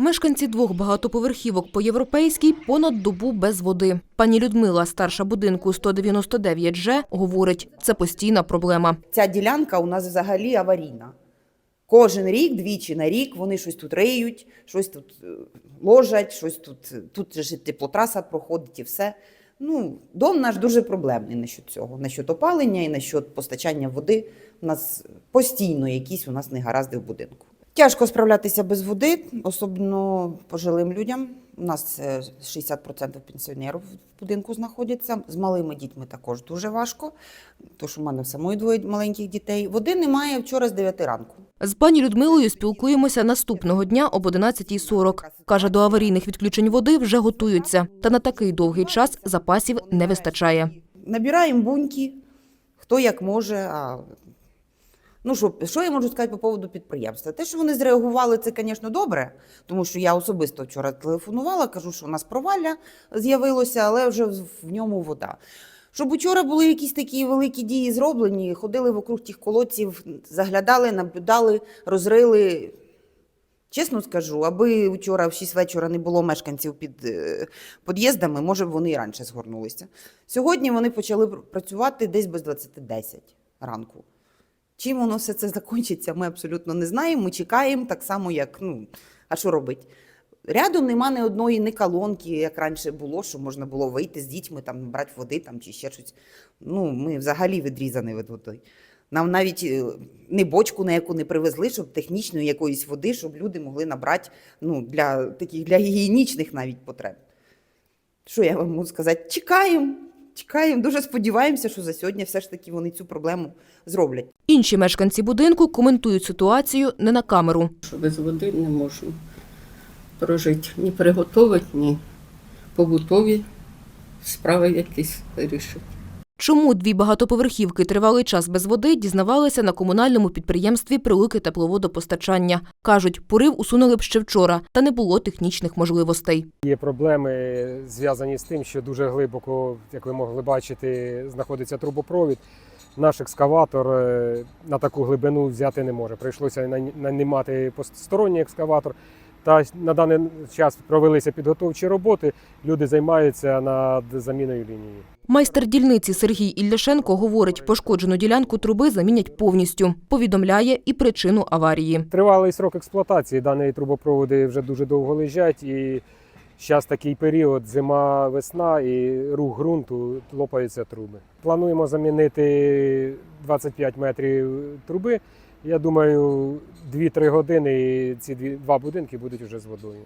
Мешканці двох багатоповерхівок по європейській понад добу без води. Пані Людмила, старша будинку 199 Ж, говорить, це постійна проблема. Ця ділянка у нас взагалі аварійна. Кожен рік, двічі на рік, вони щось тут риють, щось тут е, ложать, щось тут. Тут же теплотраса проходить і все. Ну, дом наш дуже проблемний насчет цього. Насчет опалення і насчет постачання води. У нас постійно якісь у нас негаразди в будинку. Тяжко справлятися без води, особливо пожилим людям. У нас е, 60% пенсіонерів в будинку знаходяться. З малими дітьми також дуже важко, тому що в мене самої двоє маленьких дітей. Води немає вчора з 9 ранку. З пані Людмилою спілкуємося наступного дня об 11.40. Каже, до аварійних відключень води вже готуються. Та на такий довгий час запасів не вистачає. Набираємо буньки, хто як може. А... Ну, що, що я можу сказати по поводу підприємства? Те, що вони зреагували, це, звісно, добре, тому що я особисто вчора телефонувала, кажу, що у нас провалля з'явилося, але вже в ньому вода. Щоб учора були якісь такі великі дії зроблені, ходили вокруг тих колодців, заглядали, наблюдали, розрили. Чесно скажу, аби вчора в 6 вечора не було мешканців під е, під'їздами, може б вони і раніше згорнулися. Сьогодні вони почали працювати десь без 20.10 ранку. Чим воно все це закінчиться, ми абсолютно не знаємо. Ми чекаємо так само, як ну, а що робити? Рядом нема ні одної ні колонки, як раніше було, що можна було вийти з дітьми, там, брати води там, чи ще щось. Ну, ми взагалі відрізані від води. Нам навіть не бочку на яку не привезли, щоб технічної якоїсь води, щоб люди могли набрати ну, для таких для гігієнічних навіть потреб. Що я вам можу сказати? Чекаємо, чекаємо. Дуже сподіваємося, що за сьогодні все ж таки вони цю проблему зроблять. Інші мешканці будинку коментують ситуацію не на камеру. що без води не можемо прожити. Ні приготувати, ні побутові справи якісь вирішити. Чому дві багатоповерхівки тривалий час без води дізнавалися на комунальному підприємстві прилуки тепловодопостачання. Кажуть, порив усунули б ще вчора, та не було технічних можливостей. Є проблеми зв'язані з тим, що дуже глибоко, як ви могли бачити, знаходиться трубопровід. Наш екскаватор е, на таку глибину взяти не може. Прийшлося нані- нанімати посторонній екскаватор. Та на даний час провелися підготовчі роботи. Люди займаються над заміною лінії. Майстер дільниці Сергій Ілляшенко говорить, пошкоджену ділянку труби замінять повністю. Повідомляє і причину аварії. Тривалий срок експлуатації даної трубопроводи вже дуже довго лежать, і зараз такий період зима, весна і рух ґрунту лопаються труби. Плануємо замінити 25 метрів труби. Я думаю, 2-3 години і ці два будинки будуть вже з водою.